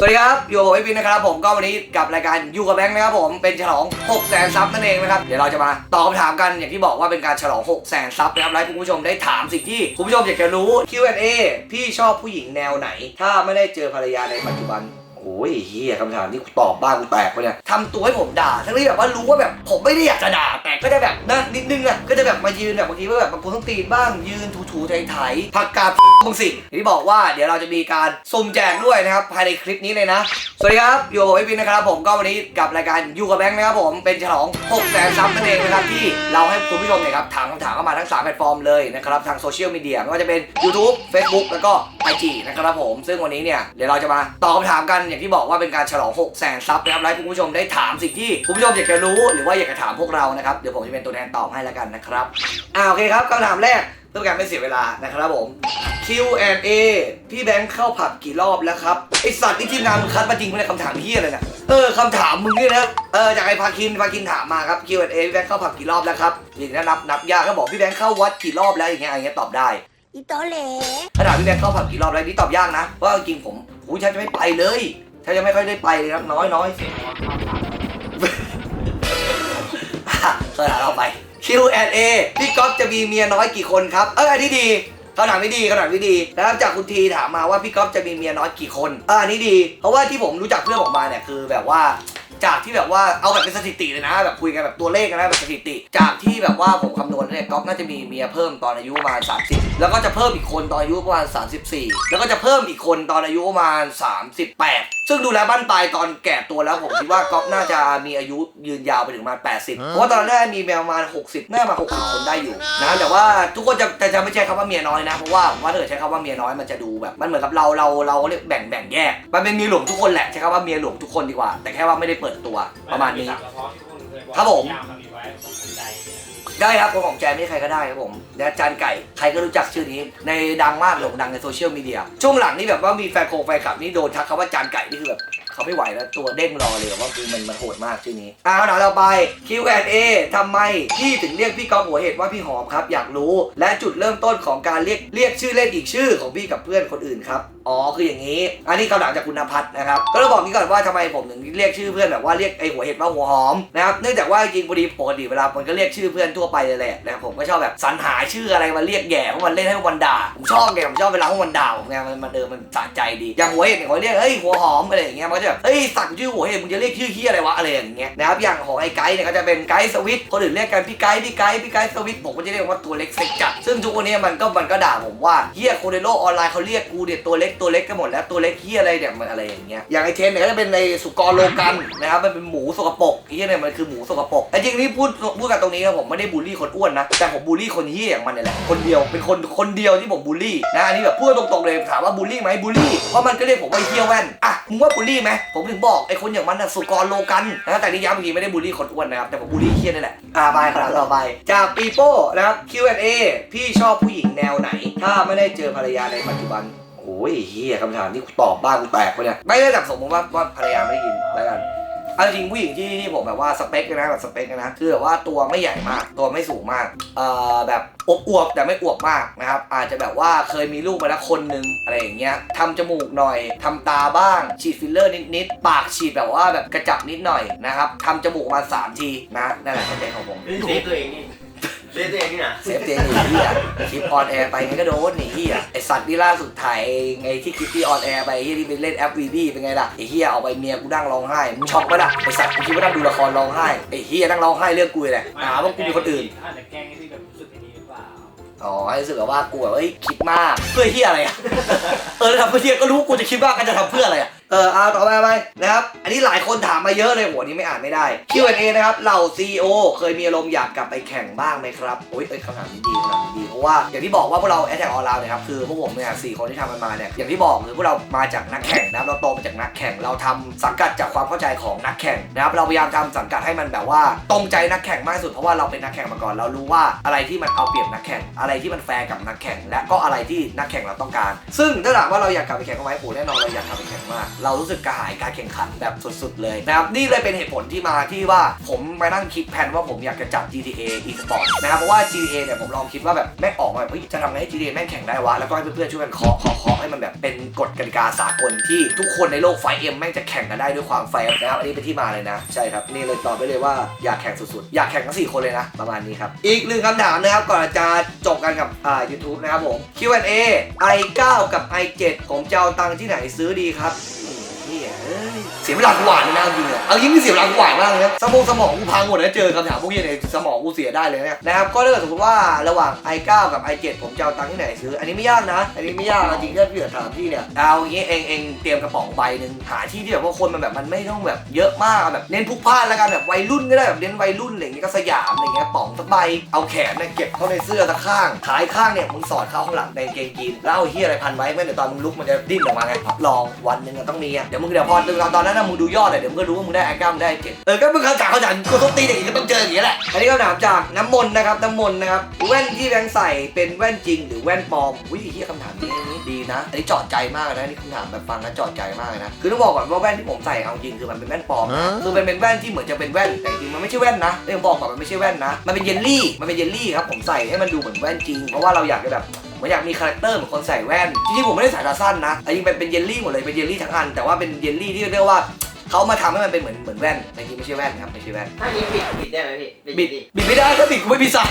สวัสดีครับ อยู่กับผมไอวินนะครับผมก็วันนี้กับรายการอยู่กับแบงค์นะครับผมเป็นฉลอง6แสนซับนั่นเองนะครับเดี๋ยวเราจะมาตอบคำถามกันอย่างที่บอกว่าเป็นการฉลอง6แสนซับนะครับไละให้คุณผู้ชมได้ถามสิ่งที่คุณผู้ชมอยากจะรู้ Q&A พี่ชอบผู้หญิงแนวไหน ถ้าไม่ได้เจอภรรยาในปัจจุบัน ยเฮียคำถามที่กูตอบบ้างกูแตกไปเนี่ยทำตัวให้ผมด่า ทั้งที่แบบว่ารู้ว่าแบบผมไม่ได้อยากจะด่า แต่ก็จะแบบนั่นนิดนึงอะก็จะแบบมายืนแบบบางทีก็แบบบางคนต้องตีนบ้างยืนถูๆไถๆผักกาดบางสิ่งที่บอกว่าเดี๋ยวเราจะมีการสุ่มแจกด้วยนะครับภายในคลิปนี้เลยนะ สวัสดีครับอยู่กับผมไอวินนะครับผมก็วันนี้กับรายการอยู่กับแบงค์นะครับผมเป็นฉลอง6แสนซับนั่นเองนะครับที่เราให้คุณผู้ชมเนี่ยครับถามคำถามเข้ามาทั้ง3แพลตฟอร์มเลยนะครับทางโซเชียลมีเดียไม่ว่าจะเป็น YouTube Facebook แล้วก็ IG นะครับผมซึ่งวันนี้เนี่ยเดี๋ยวเราจะมาตอบคำถามกันอย่างที่บอกว่าเป็นการฉลอง6แสนซับนะครับและให้คุณผู้ชมได้ถามสิ่งที่คุณผู้ชมอยากจะรู้ หรือว่าอยากจะถามพวกเรานะครับเดี๋ยวผมจะเป็นตัวแทนตอบให้แล้วกันนะครับอ่าโอเคครับคำถามแรกเพื่อการไม่เสียเวลานะครับผม Q&A พี่แบงค์เข้าผับกี่รอบแล้วครับไอสัตว์นี่ทีมงานมึงคัดมาจริงไหมเนี่ยคำถามเฮียอะไรเนี่ยเออคำถามมึงเนี่ยนะเออจากไอพาคินพาคินถามมาครับ Q&A พี่แบงค์เข้าผับกี่รอบแล้วครับอย่างนี้นับนับยากเขาบอกพี่แบงค์เข้าวัดกี่รอบแล้วอย่างเงี้ยอย่างเงี้ยตอบได้อีโตเหลถ้าถามพี่แบงค์เข้าผับกี่รอบแล้วนี่ตอบยากนะเพราะว่าจริงๆผมอุ้ยฉันจะไม่ไปเลย ฉันจะไม่ค่อยได้ไปเลยครับน้อยน้อยสถานเราไป Q&A พี่ก๊อฟจะมีเมียน้อยกี่คนครับ เอออันนี้ดีคำถามไม่ดีคำถามไม่ดีนะครับจากคุณทีถามมาว่าพี่ก๊อฟจะมีเมียน้อยกี่คนเอออันนี้ดี เพราะว่าที่ผมรู้จักเพื่อนผมมาเนี่ยคือแบบว่า จากที่แบบว่าเอาแบบเป็นสถิติเลยนะ แบบคุยกันแบบตัวเลขกันนะแบบสถิติ จากที่แบบว่าผมคำนวณเนี่ยก๊อฟน่าจะมีเมียเพิ่มตอนอายุประมาณ 30 แล้วก็จะเพิ่มอีกคนตอนอายุประมาณ 34 แล้วก็จะเพิ่มอีกคนตอนอายุประมาณ 38 ซึ่งดูแลวบ้านปลายตอนแก่ตัวแล้วผมคิดว่าก๊อฟน่าจะมีอายุยืนยาวไปถึงประมาณ 80 เพราะว่าตอนแรกมีแมวประมาณ 60 น่ามา 60 คนได้อยู่นะแต่ว่าทุกคนจะจะจะไม่ใช้คำว่าเมียน้อยนะเพราะว่าผมว่าถ้าเกิดใช้คำว่าเมียน้อยมันจะดูแบบมันเหมือนกับเราเราเราเรียกแบ่งแบ่งแยก มันเป็นเมียหลวงทุกคนแหละใช้คำว่าเมียหลวงทุกคนดีกว่า แต่แค่ว่าไม่ได้เปิดตัวประมาณนี้ ครับผม ได้ครับคนของแจนนี่ใครก็ได้ครับผมและจานไก่ใครก็รู้จักชื่อนี้ ในดังมากโด่งดังในโซเชียลมีเดียช่วงหลังนี่แบบว่ามีแฟนโคงแฟนคลับนี่โดนทักคำว่าจานไก่นี่คือแบบเขาไม่ไหวแล้วตัวเด้งรอเลยว่าคือมันมันโหดมากชื่อนี้อ่าคำถามต่อไป Q&A ทำไมพี่ถึงเรียกพี่ก๊อฟหัวเห็ดว่าพี่หอมครับ อยากรู้ และจุดเริ่มต้นของการเรียกเรียกชื่อเล่นอีกชื่อของพี่กับเพื่อนคนอื่นครับ อ๋อคืออย่างนี้ อันนี้คำถามจากคุณนภัทรนะครับก็ต้องบอกนี้ก่อนว่าทำไมผมถึงเรียกชื่อเพื่อนแบบว่าเรียกไอหัวเห็ดว่าหัวหอมนะครับเนื่องจากว่าจริงพอดีปกติเวลาผมก็เรียกชื่อเพื่อนทั่วไปเลยแหละนะผมก็ชอบแบบสรรหาชื่ออะไรมาเรียกแย่เพราะมันเล่นให้วันด่าผมชอบไงผมชอบเวลาพวกมันด่าผมไงมันมันเดิมมันสะใจดีอย่างหัวเห็ดเนี่ยเขาเรียกเฮ้ยหัวหอมอะไรอย่างเงี้ยมันก็จะแบบเฮ้ยสั่งชื่อหัวเห็ดมึงจะเรียกชื่อเฮียอะไรวะอะไรอย่างเงี้ยนะครับอย่างของไอ้ไกด์เนี่ยก็จะเป็นไกด์สวิตคนอื่นเรียกกันพี่ไกด์พี่ไกด์พี่ไกด์สวิตผมก็จะเรียกว่าตัวเล็กเซ็กจัดซึ่งทุกวันนี้มันก็มันก็ด่าผมว่าเฮียคนในโลกออนไลน์เขาเรียกกูเนี่ยตัวเล็กตัวเล็กกันหมดแล้วตัวเล็กเฮียอะไรเนี่ยมันอะไรอย่างเงี้ยอย่างไอเทนเนี่ยก็จะเป็นในสุกรโลกันนะครับมันเป็นหมูสกปรกเฮียเนี่ยมันคือหมูสกปรกแต่จริงๆนี่พูดพูดกันตรงนี้นะผมไม่ได้บูลลี่คนอ้วนนะแต่ผมบูลลี่คนเฮียอย่างมันเนี่ยแหละคนเดียวเป็นคนคนเดียวที่ผมบูลลี่นะอันนี้แบบพูดตรงๆเลยถามว่าบูลลี่ไหมบูลลี่เพราะมันก็เรียกผมว่าเฮียแว่นอะมึงว่าบูลลี่ไหมผมถึงบอกไอ้คนอย่างมันน่ะสุกรโลกันนะแต่นี่ย้ำอีกทีไม่ได้บูลลี่คนอ้วนนะครับแต่ผมบูลลี่เฮียนี่แหละอ่าไปครับต่อไปจากปีโป้นะครับ Q&A พี่ชอบผู้หญิงแนวไหน ถ้าไม่ได้เจอภรรยาในปัจจุบัน ยเฮียคำถามที่กูตอบบ้างกูแตกไปเนี่ยไม่ได้จากสมมติว่าว่าภรรยาไม่ได้ยินแล้วกันเอาจริงผู้หญิงที่ที่ผมแบบว่าสเปคนะแบบสเปคนะคือแบบว่าตัวไม่ใหญ่มาก ตัวไม่สูงมากเอ่อแบบอวบๆแต่ไม่อวบมากนะครับอาจจะแบบว่าเคยมีลูกมาแล้วคนหนึงอะไรอย่างเงี้ยทำจมูกหน่อยทำตาบ้าง ฉีดฟิลเลอร์นิดๆปากฉีดแบบว่าแบบกระจับนิดหน่อยนะครับทำจมูกมาสามทีนะนั่นแหละสเปคของผม เซฟตัวเองนี่ เซฟตัวเองนี่นะเซฟเตียงหนีเหี้ยคลิปออนแอร์ไปงั้ก็โดนหนีเหี้ยไอสัตว์ที่ล่าสุดถ่ายไงที่คลิปที่ออนแอร์ไปเฮียที่ไปเล่นแอปวีดีเป็นไงล่ะไอเฮียเอาไปเมียกูนั่งร้องไห้มึงช็อกปะล่ะไอสัตว์กูคิดว่านั่งดูละครร้องไห้ไอเฮียนั่งร้องไห้เรื่องกูเลยแหละหาว่ากูมีคนอื่น อาจจะแกล้งให้พี่แบบรู้สึกอย่างนี้หรือเปล่าอ๋อให้รู้สึกแบบว่ากูแบบเฮ้ยคิดมากเพื่อเฮียอะไรอะ เออแล้วทำเพื่อเฮียก็รู้กูจะคิดมากกันจะทำเพื่ออะไรอะ เออเอาต่อไปไปนะครับ อันนี้หลายคนถามมาเยอะเลยหัวนี้ไม่อ่านไม่ได้ Q&A นะครับเหล่า CEO เคยมีอารมณ์อยากกลับไปแข่งบ้างไหมครับโอ้ยเอ้ยคำถามนี้ดีคำถามนี้ดีเพราะว่าอย่างที่บอกว่าพวกเราแอ t แทกออนไลน์นะครับคือพวกผมเนี่ยสี่คนที่ทำมันมาเนี่ยอย่างที่บอกคือพวกเรามาจากนักแข่งนะครับเราโตมาจากนักแข่งเราทำสังกัดจากความเข้าใจของนักแข่งนะครับเราพยายามทำสังกัดให้มันแบบว่า ตรงใจนักแข่งมากที่สุดเพราะว่าเราเป็นนักแข่งมาก่อน เรารู้ว่าอะไรที่มันเอาเปรียบนักแข่งอะไรที่มันแฟร์กับนักแข่ง และก็อะไรที่นักแข่งเราต้องการ ซึ่งถ้าถามว่าเราอยากกลับไปแข่งกันไหมโอ้แน่นอนเราอยากกลับไปแข่งมากเรารู้สึกกระหายการแข่งขันแบบสุดๆ เลยนะครับนี่เลยเป็นเหตุผลที่มาที่ว่าผมมานั่งคิดแผนว่าผมอยากจะจัด GTA e-sport นะครับเพราะว่า GTA เนี่ยผมลองคิดว่าแบบแม่งออกมาแบบเฮ้ยจะทำไงให้ GTA แม่งแข่งได้วะแล้วก็ให้เพื่อนๆช่วยกันเคาะเคาะเคาะให้มันแบบเป็นกฎกติกาสากลที่ทุกคนในโลกไฟเอ็มแม่งจะแข่งกันได้ด้วยความแฟร์นะครับอันนี้เป็นที่มาเลยนะ ใช่ครับนี่เลยตอบไปเลยว่าอยากแข่งสุดๆอยากแข่งทั้งสี่คนเลยนะประมาณนี้ครับอีกหนึ่งคำถามนะครับก่อนจะจบกันกับอ่า YouTube นะครับผม Q&A i9 กับ i7 ผมจะเอาตังค์ที่ไหนซื้อดีครับเหี้ยเอ้ยเสียเวลากูหวานเลยนะจริงอะเอายิ่งเสียเวลากูหวานมากเลยนะสมองสมองกูพังหมดแล้วเจอคำถามพวกนี้ในสมองกูเสียได้เลยเนี่ยนะครับก็ถ้าเกิดสมมติว่าระหว่าง i9 กับ i7 ผมจะเอาตังค์ที่ไหนซื้อ อันนี้ไม่ยากนะ อันนี้ไม่ยากจริงๆถ้าพี่ถามพี่เนี่ยเอาอย่างงี้เองเองเตรียมกระป๋องใบหนึ่งหาที่ที่แบบว่าคนมันแบบมันไม่ต้องแบบเยอะมากแบบเน้นพลุกพล่านแล้วกันแบบวัยรุ่นก็ได้แบบเน้นวัยรุ่นอะไรอย่างงี้ก็สยามอะไรเงี้ยป๋องสักใบเอาแขนเนี่ยเก็บเข้าในเสื้อสักข้างขายข้างเนี่ยมึงสอดเข้าข้างหลังในเกงยีนแล้วเอาเฮียอะไรพันไว้ไม่เดี๋ยวตอนมึงลุกมันจะดิ้นออกมาไงรับรองวันหนึ่งอะต้องมีอะเดี๋ยวมึงเดี๋ยวพอตอนนั้นนะมึงดูยอดอะเดี๋ยวมึงก็รู้ว่ามึงได้ไอ้ก้ามึงได้ไอ้เจ็ดเออก็มึงเข้าใจเข้าใจกูต้องตีอย่างงี้ก็ต้องเจออย่างงี้แหละอันนี้ก็ถามจากน้ำมนต์นะครับน้ำมนต์นะครับแว่นที่แบงค์ใส่เป็นแว่นจริงหรือแว่นปลอมวิธีที่คำถามนี้นี่ดีนะอันนี้เจอดใจมากเลยนะนี่คำถามแบบฟังแล้วเจอดใจมากเลยนะคือต้องบอกก่อนว่าแว่นที่ผมใส่เอาจริงคือมันเป็นแว่นปลอมนะคือมันเป็นแว่นที่เหมือนจะเป็นแว่นแต่จริงๆมันไม่ใช่แว่นนะเรื่องบอกก่อนมันไม่ใช่แว่นนะ มันเป็นเยลลี่มันเป็นเยลลี่ครับผมใส่ให้มันดูเหมือนแว่นจริงเพราะว่าเราอยากจะแบบ เหมือนอยากมีคาแรคเตอร์เหมือนคนใส่แว่นจริงๆผมไม่ได้ใส่ตาสั้นนะอันนี้เป็นเป็นเยลลี่หมดเลยเป็นเยลลี่ทั้งอัน แต่ว่าเป็นเยลลี่ที่เรียกว่าเขามาทำให้มันเป็นเหมือนเหมือนแว่นแต่จริงๆไม่ใช่แว่นครับไม่ใช่แว่นถ้านี้บิดบิดได้ไหมพี่บิดบิดไม่ได้ถ้าบิดกูไม่มีใส่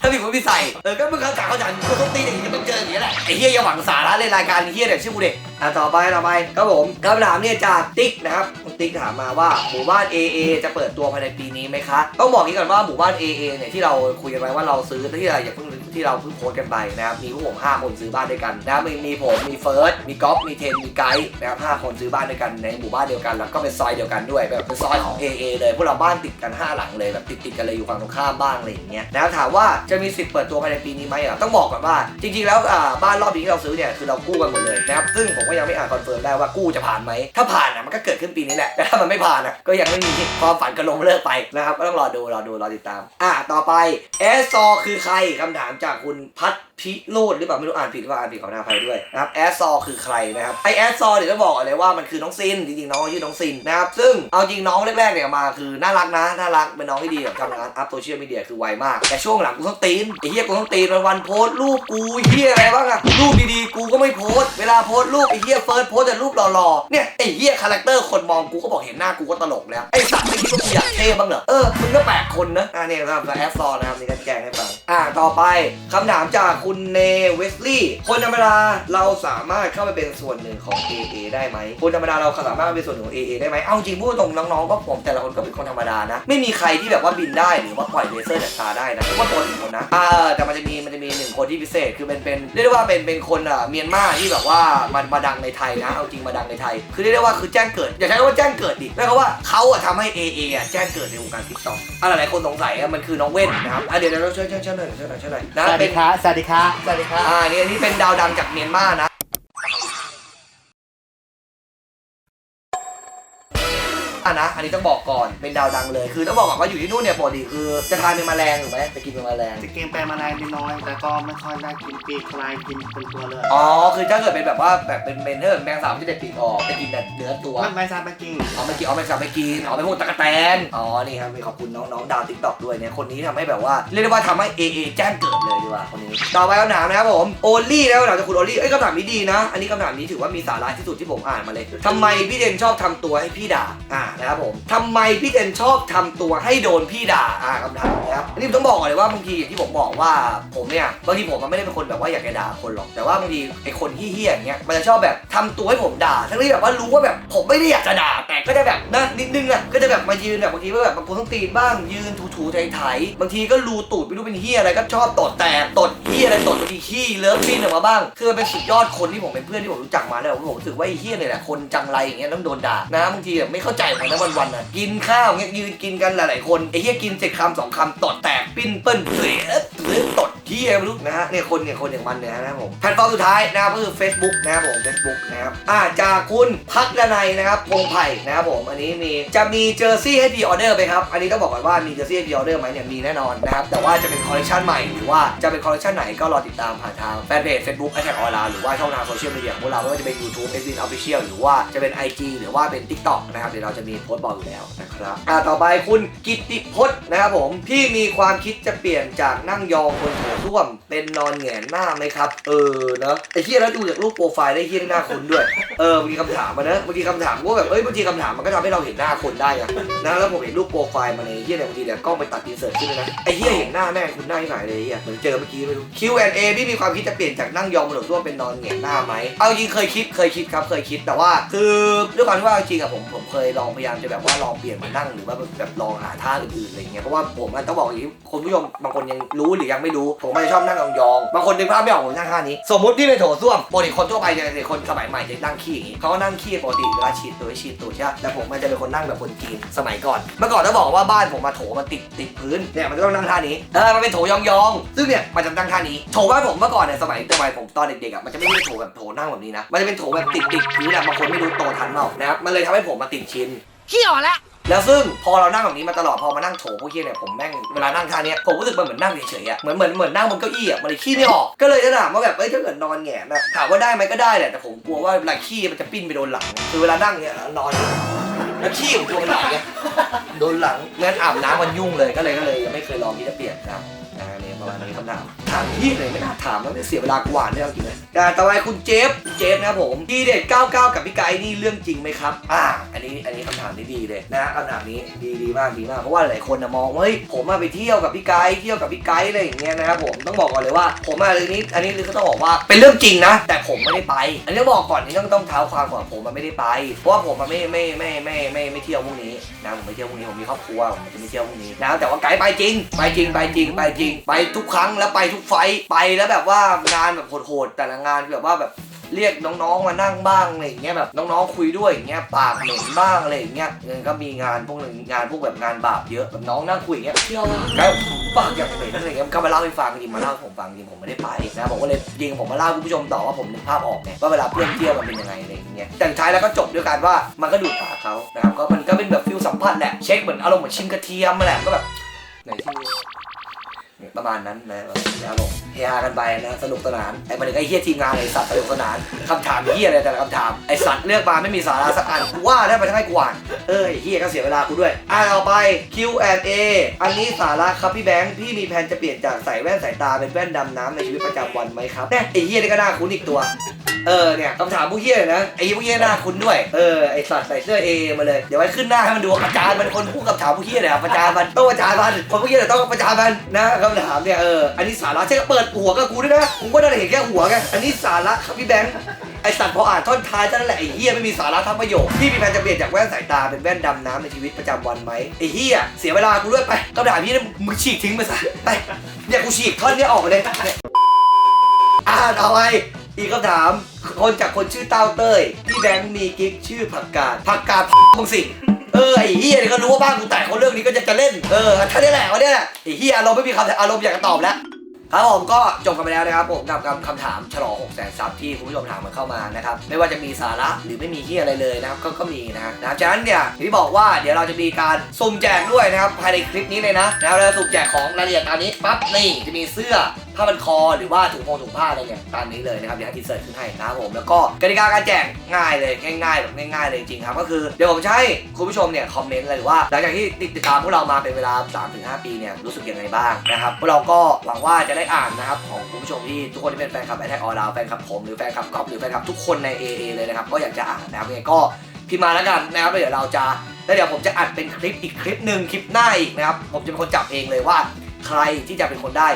ถ้าบิดกูไม่มีใส่เออก็มึงเข้าใจเข้าใจกูต้องตีอย่างนี้มันเจออย่างนี้แหละไอ้เฮียอย่าหวังสาระเลยรายการเฮียเด็กชื่อกูเด็กอะต่อไปต่อไปครับผมคำถามเนี่ยจากติ๊กนะครับคุณติ๊กถามมาว่าหมู่บ้าน AA จะเปิดตัวภายในปีนี้ไหมคะต้องบอกนี้ก่อนว่าหมู่บ้าน AA เนี่ยที่เราคุยกันไว้ว่าเราซื้อที่เราอย่าเพิ่งที่เราเพิ่งโพสกันไปนะครับมีพวกผม5คนซื้อบ้านด้วยกันนะมีมีผมมีเฟิร์สมีก๊อฟมีเทนมีไกด์นะครับ5คนซื้อบ้านด้วยกันในหมู่บ้านเดียวกัน แล้วก็เป็นซอยเดียวกันด้วยแบบเป็นซอยของ AA เลยพวกเราบ้านติดกัน 5 หลังเลยแบบติดติดกันเลยอยู่ฝั่งตรงข้ามบ้างอะไรอย่างเงี้ยนะครับถามว่าจะมีสิทธิ์เปิดตัวภายในปีนี้ไหมอะต้องบอกก่อนว่า จริง ๆ แล้วอ่าบ้านรอบนี้ที่เราซื้อเนี่ยคือเรากู้กันหมดเลยนะครับซึ่งผมก็ยังไม่อาจคอนเฟิร์มได้ว่ากู้จะผ่านไหม ถ้าผ่านอะมันก็เกิดขึ้นปีนี้แหละ แต่ถ้ามันไม่ผ่านอะก็ยังไม่มีความฝันก็ลงเลิกไปนะครับก็ต้องรอดูรอดูรอติดตาม อะต่อไปเอสซอคือใครคำถามจากคุณพัฒพิโรดหรือเปล่าไม่รู้อ่านผิดหรือเปล่าอ่านผิดขอหน้าภัยด้วยนะครับแอสซอคือใครนะครับไอแอสซอเดี๋ยวจะบอกก่อนเลยว่ามันคือน้องซินจริงๆน้องชื่อน้องซินนะครับซึ่งเอาจริงน้องแรกๆเนี่ยมาคือน่ารักนะน่ารักเป็นน้องที่ดีแบบทำงานอัพโซเชียลมีเดียคือไวมาก แต่ช่วงหลังกูต้องตีนไอเฮียกูต้องตีนวันๆโพสต์รูปกูเฮียอะไรบ้างอะรูปดีๆกูก็ไม่โพสต์เวลาโพสต์รูปอเฮียเฟิร์สโพสแต่รูปหล่อๆ เนี่ยไอเฮียคาแรคเตอร์คนมองกูก็บอกเห็นหน้ากูก็ตลกแล้ว ไอสัตว์ไม่คิดว่ากูอยากเท่บ้างเหรอ เออ มึงก็แปลกคนนะ อ่าเนี่ยครับแอสซอนะครับนี่ก็แจ้งให้ฟัง อ่าต่อไปคำถามจากคุณเนเวสลีย์คนธรรมดาเราสามารถเข้าไปเป็นส่วนหนึ่งของ AA ได้ไหมคนธรรมดาเราสามารถเป็นส่วนหนึ่งของ AA ได้ไหมเอาจริงพูดตรงน้องๆก็ผมแต่ละคนก็เป็นคนธรรมดานะ ไม่มีใครที่แบบว่าบินได้หรือว่าปล่อยเลเซอร์จากตาได้นะทุกคนตัวหนึ่งคนนะอ่าแต่มันจะมีมันจะมีหนึ่งคนที่พิเศษคือเป็นเป็นเรียกได้ว่าเป็นเป็นคนอะเมียนมาที่แบบว่ามันมาดังในไทยนะ เอาจริงมาดังในไทย คือเรียกได้ว่าคือแจ้งเกิด อย่าใช้คำว่าแจ้งเกิดดิเรียกว่าเขาอะทำให้ AA อะแจ้งเกิดในวงการทิกตอกอะไรหลายคนสงสัยอะมันคือน้องเว้นนะครับอะเดี๋ยวเดี๋ยวเราช่วยช่วยช่วยหน่อยช่วยหน่อยช่วยหน่อยสนะวัสเป็ดีนครับสวัสดีครับสวัสดีครับอ่านี่อันนี้เป็นดาวดังจากเมียนมานะ อะนะ อันนี้ต้องบอกก่อน เป็นดาวดังเลย คือต้องบอกก่อนว่าอยู่ที่นู่นเนี่ยปกติคือจะทานเป็นแมลงถูกไหมจะกินเป็นแมลง จะกินแปลมาลายนิดน้อย แต่ก็ไม่ค่อยได้กินปีกคลายกินเป็นตัวเลยอ๋อ คือถ้าเกิดเป็นแบบว่าแบบเป็นเมนเทอร์แมงสาบที่เด็ดปีกออกจะกินแต่เนื้อตัว ไม่ไม่ทราบไม่กินเอาไม่กินเอาไม่สับไม่กินเอาไปพวกตะกแตน อ๋อ นี่ครับขอบคุณน้องๆดาวติ๊กต็อกด้วยเนี่ย คนนี้ทำให้แบบว่าเรียกได้ว่าทำให้ AA แจ้งเกิดเลยดีกว่าคนนี้ ต่อไปคำถามนะครับผมโอลี่แล้วคำถามจากคุณโอลี่เอ้ยคำถามนี้ดีนะ อันนี้คำถามนี้ถือว่ามีสาระที่สุดที่ผมอ่านมาเลยทำไมพี่เดนชอบทำตัวให้พี่ด่าอ่านะครับผมทำไมพี่เดนชอบทำตัวให้โดนพี่ด่าอ่าคำถามนะครับอันนี้ผมต้องบอกก่อนเลยว่าบางทีอย่างที่ผมบอกว่าผมเนี่ยบางทีผมมันไม่ได้เป็นคนแบบว่าอยากจะด่าคนหรอกแต่ว่าบางทีไอ้คนที่เฮี้ยอย่างเงี้ยมันจะชอบแบบทำตัวให้ผมด่าทั้งที่แบบว่ารู้ว่าแบบผมไม่ได้อยากจะด่าแต่ก็จะแบบนะนิดนึงอะก็จะแบบมายืนแบบบางทีก็แบบบางคนต้องตีนบ้างยืนถูๆไถๆบางทีก็รูตูดไม่รู้เป็นเฮี้ยอะไรก็ชอบตดแตกตดเฮี้ยอะไรตดบางทีขี้เลิฟฟินออกมาบ้าง คือมันเป็นสุดยอดคนที่ผมเป็นเพื่อนที่ผมรู้จักมาแล้วผมรู้สึกว่าไอ้เฮี้ยเนี่ยแหละคนจังไรอย่างเงี้ยต้องโดนด่านะบางทีแบบไม่เข้าใจนกันะวันๆน่ะกินข้าวเงี้ยยืนกินกันหลายๆคนไอ้เฮี้ยกินเสร็จคำสองคำตดแตกปิ้นเปิ้ลเสียหรือตดเที่ไม่รู้นะฮะเนี่ยคนเนี่ยคนอย่างมันเนี่ยนะครับผมแพลตฟอร์มสุดท้ายนะครับก็คือ Facebook นะครับผม Facebook นะครับอ่าจากคุณพักดนัยนะครับพงไผ่นะครับผมอันนี้มีจะมีเจอร์ซี่ให้พีออเดอร์ไหมครับอันนี้ต้องบอกก่อนว่ามีเจอร์ซี่ให้พีออเดอร์ไหมเนี่ยมีแน่นอนนะครับแต่ว่าจะเป็นคอลเลคชันใหม่หรือว่าจะเป็นคอลเลคชันไหนก็รอติดตามผ่านทางแฟนเพจ Facebook แอแทกออนไลน์หรือว่าช่องทางโซเชียลมีเดียของพวกเราไม่ว่าจะเป็น YouTube f b i n Official หรือว่าจะเป็น IG หรือว่าเป็น TikTok นะครับเดี๋ยวเราจะมีโพสต์บอกอยู่แล้วนะครับอ่าต่อไปคุณกิติพจน์นะครับผมที่มีความคิดจะเปลี่ยนจากนั่งยองบนโถส้วม เป็นนอนแหงนหน้าไหมครับ เออเนอะไอ้เฮียแล้วดูจากรูปโปรไฟล์ได้เฮียได้หน้าคุณด้วยเออบางทีคำถามมานะบางทีคำถามก็แบบเอ้ยบางทีคำถามมันก็ทำให้เราเห็นหน้าคนได้อะนะแล้วผมเห็นรูปโปรไฟล์มาในเฮียเนี่ยบางทีเดี๋ยกล้องไปตัดอินเสิร์ตขึ้นเลยนะไอ้เฮียเห็นหน้าแม่งคุณหน้าที่ไหนเลยเฮียเหมือนเจอเมื่อกี้ไม่รู้ Q&A พี่มีความคิดจะเปลี่ยนจากนั่งยองบนโถส้วมเป็นนอนแหงนหน้าไหมเอาจริงเคยคิดเคยคิดครับเคยคิดแต่ว่า คือด้วยความที่ว่าจริงอะผมผมเคยลองพยายามจะแบบว่าลองเปลี่ยนมานั่งหรือว่าแบบลองหาท่าอื่นๆอะไรเงี้ยเพราะว่าผมมันต้องบอกอย่างนี้คุณผู้ชมบางคนยังรู้หรือยังไม่รู้ ผมมันจะชอบนั่งยองๆบางคนนึกภาพไม่ออกผมนั่งท่านี้ สมมติที่เป็นโถส้วมปกติคนทั่วไปเนี่ยคนสมัยใหม่จะนั่งขี้อย่างนี้เขาก็นั่งขี้ปกติเวลาฉีดตัวฉีดตัวใช่ไหมแต่ผมมันจะเป็นคนนั่งแบบคนจีนสมัยก่อน เมื่อก่อนต้องบอกว่าบ้านผมมาโถมันติดติดพื้นเนี่ยมันจะต้องนั่งท่านี้เออมันเป็นโถยองๆ ซึ่งเนี่ยมันจะนั่งท่านี้โถบ้านผมเมื่อก่อนเนี่ยสมัยสมัยผมตอนเด็กๆอะมันจะไม่ใช่โถแบบโถนั่งแบบนี้นะมันจะเป็นโถแบบติดติดพื้นอะบางคนไม่รู้โตทันเปล่านะครับมันเลยทำให้ผมมาติดชิน แล้วซึ่งพอเรานั่งแบบนี้มาตลอดพอมานั่งโถพวกเฮียเนี่ยผมแม่งเวลานั่งท่าเนี้ยผมรู้สึกมันเหมือนนั่งเฉยๆอะเหมือนเหมือนเหมือนนั่งบนเก้าอี้อะมันเลยขี้ไม่ออกก็เลยจะถามว่าแบบเอ้ยถ้าเกิดนอนแหงนอะถามว่าได้ไหมก็ได้แหละแต่ผมกลัวว่าเวลาขี้มันจะปิ้นไปโดนหลังคือเวลานั่งเนี่ยนอนแล้วขี้ผมกลัวมันไหลไงโดนหลังงั้นอาบน้ำมันยุ่งเลยก็เลยก็เลยยังไม่เคยลองที่จะเปลี่ยนนะครับอ่าเนี่ยประมาณนี้คำถาม ถามพี่เลยไม่น่าถามแล้วเนี่ยเสียเวลากวานเนี่ยเอาจริงเลยอ่าต่อไปคุณเจฟเจฟนะครับผมทีเด็ด99 กับพี่ไก่นี่เรื่องจริงไหมครับ อ่า อันนี้อันนี้คำถามที่ดีเลยนะคำถามนี้ดีดีมากดีมากเพราะว่าหลายคนนะมองว่าเฮ้ยผมมาไปเที่ยวกับพี่ไก่เที่ยวกับพี่ไก่อะไรอย่างเงี้ยนะครับผมต้องบอกก่อนเลยว่า ผมมาเรื่องนี้ อันนี้ก็ต้องบอกว่าเป็นเรื่องจริงนะ แต่ผมไม่ได้ไป อันนี้บอกก่อนนี่ต้องต้องเท้าความก่อนผมมันไม่ได้ไป เพราะว่าผมมันไม่ไม่ไม่ไม่ไม่ไม่ไม่เที่ยวพวกนี้นะผมไม่เที่ยวพวกนี้ผมมีครอบครัวผมจะไม่เที่ยวพวกนี้นะแต่ว่าไกด์ไปจริง ไปจริงไปจริงไปจริงไปทุกครั้งแล้วไปทุกไฟไปแล้วแบบว่างานแบบโหดๆแต่ละงานแบบว่าแบบเรียกน้องๆมานั่งบ้างอะไรอย่างเงี้ยแบบน้องๆคุยด้วยอย่างเงี้ยปากเหม็นบ้างอะไรอย่างเงี้ยเงินก็มีงานพวกนึงงานพวกแบบงานบาปเยอะแบบน้องนั่งคุยอย่างเงี้ยเที่ยวแล้วปากอยางเหม็นอะไรเงี้ยก็มาเล่าให้ฟังจริงมาเล่าให้ผมฟังจริงผมไม่ได้ไปนะผมก็เลยยิงผมมาเล่าคุณผู้ชมต่อว่าผมนึกภาพออกไงว่าเวลาเพื่อนเที่ยวมันเป็นยังไงอะไรอย่างเงี้ยแต่ท้ายแล้วก็จบด้วยการว่ามันก็ดูดปากเขานะครับก็มันก็เป็นแบบฟิลสัมผัสแหละเช็คเหมือนอารมณ์เหมือนชิมกระเทียมแหละก็แบบไหนที่ ประมาณนั้นนะนะครับผมเฮฮากันไปนะสนุกสนานไอ้ประเด็นไอ้เฮียทีมงานไอ้สัตว์สนุกสนานคำถามเฮียอะไรแต่ละคำถามไอ้สัตว์เลือกมาไม่มีสาระสักอันกูว่าได้ไปทั้งให้กูอ่านเออไอ้เฮียก็เสียเวลากูด้วยอ่าเอาไป Q&A อันนี้สาระครับพี่แบงค์พี่มีแผนจะเปลี่ยนจากใส่แว่นสายตาเป็นแว่นดำน้ำในชีวิตประจำวันไหมครับเนี่ยไอ้เฮียนี่ก็น่าคุ้นอีกตัวเออเนี่ยคำถามผู้เฮียนะไอ้ผู้เฮียหน้าคุณด้วยเออไอ้สัตว์ใส่เสื้อเอมาเลยเดี๋ยวไว้ขึ้นหน้าให้มันดูอาจารย์มันคนพูดกับถามผู้เฮียเนี่ยประจานมันต้องประจานมันคนผู้เฮียต้องประจานมันนะคำถามเนี่ยเอออันนี้สาระใช่ก็เปิดหัวกับกูด้วยนะกูก็ได้เห็นแค่หัวไงอันนี้สาระครับพี่แบงค์ไอสัตว์พออ่านท่อนท้ายเท่านั้นแหละไอเฮียไม่มีสาระทั้งประโยคพี่มีแผนจะเปลี่ยนจากแว่นสายตาเป็นแว่นดำน้ำในชีวิตประจำวันไหมไอเฮียเสียเวลากูด้วยไปคำถามพี่นี่มึงฉีกทิ้งไปซะไปเนี่ยกูฉีกท่อนนี้ออกไปเลยเนี่ยอ่าต่อไปอีกคำถามคนจากคนชื่อเต้าเต้ยพี่แบงค์มีกิ๊กชื่อผักกาดผักกาดมึงสิ เออไอ้เฮียเนี่ยก็รู้ว่าบ้านกูแตกเขาเรื่องนี้ก็จะจะเล่นเออท่านี้แหละวันนี้แหละไอ้เฮียอารมณ์ไม่มีคำอารมณ์อยากจะตอบแล้วครับผมก็จบกันไปแล้วนะครับผมกับคำถามฉลอง6แสนซับที่คุณผู้ชมถามมาเข้ามานะครับไม่ว่าจะมีสาระหรือไม่มีเฮียอะไรเลยนะครับก็ก็มีนะนะครับฉะนั้นเนี่ยที่บอกว่าเดี๋ยวเราจะมีการสุ่มแจกด้วยนะครับภายในคลิปนี้เลยนะนะครับเราจะสุ่มแจกของรายละเอียดตามนี้ปั๊บนี่จะมีเสื้อ ผ้าพันคอหรือว่าถุงพงถุงผ้าอะไรเนี่ยตามนี้เลยนะครับเดี๋ยวอินเสิร์ตขึ้นให้นะครับผมแล้วก็กติกาการแจกง่ายเลยง่ายๆแบบง่ายๆเลยจริงครับก็คือเดี๋ยวผมจะให้คุณผู้ชมเนี่ยคอมเมนต์เลยหรือว่า หลังจากที่ติดตามพวกเรามาเป็นเวลา 3-5 ปีเนี่ยรู้สึกยังไงบ้างนะครับพวกเราก็หวังว่าจะได้อ่านนะครับของคุณผู้ชมที่ทุกคนที่เป็นแฟนคลับแอทแทกออลาแฟนคลับผมหรือแฟนคลับกอล์ฟหรือแฟนคลับทุกคนใน AA เลยนะครับก็อยากจะอ่านนะครับยังไงก็พิมพ์มาแล้วกันนะครับแล้วเดี๋ยวเราจะแล้วเดี๋ยวผมจะอัดเป็นคลิปอีกคลิปหนึ่งคลิปหน้าอีกนะครับผมจะเป็นคนจับเองเลยว่า ใครที่จะเป็นคนได้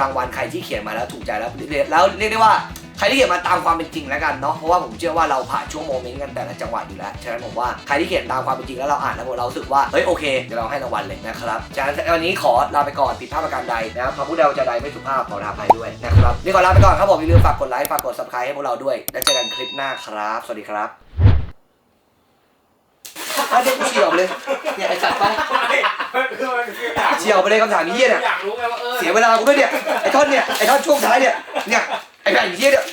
รางวัลใครที่เขียนมาแล้วถูกใจแล้วแล้วเรียกได้ว่าใครที่เขียนมาตามความเป็นจริงแล้วกันเนาะเพราะว่าผมเชื่อว่าเราผ่านช่วงโมเมนต์กันแต่ละจังหวะอยู่แล้วฉะนั้นผมว่าใครที่เขียนตามความเป็นจริงแล้วเราอ่านแล้วเรารู้สึกว่าเฮ้ยโอเคเดี๋ยวเราให้รางวัลเลยนะครับฉะนั้นวันนี้ขอลาไปก่อนผิดพลาดประการใดนะครับคำพูดใดวาจะใดไม่สุภาพขอลาไปด้วยนะครับนี่ขอลาไปก่อนครับผมอย่าลืมฝากกดไลค์ฝากกด subscribe ให้พวกเราด้วยแล้วเจอกันคลิปหน้าครับ สวัสดีครับเนี่ยกูเฉียวไปเลยเนี่ยไอ้สัตว์ไป ไม่คือมันคืออยากเฉียวไปเลยคำถามนี้เหี้ยเนี่ย อยากรู้ไงว่าเออ เสียเวลากูด้วยเนี่ย ไอ้ท่อนเนี่ย ไอ้ท่อนช่วงท้ายเนี่ย เนี่ย ไอ้แผ่นเหี้ยเนี่ย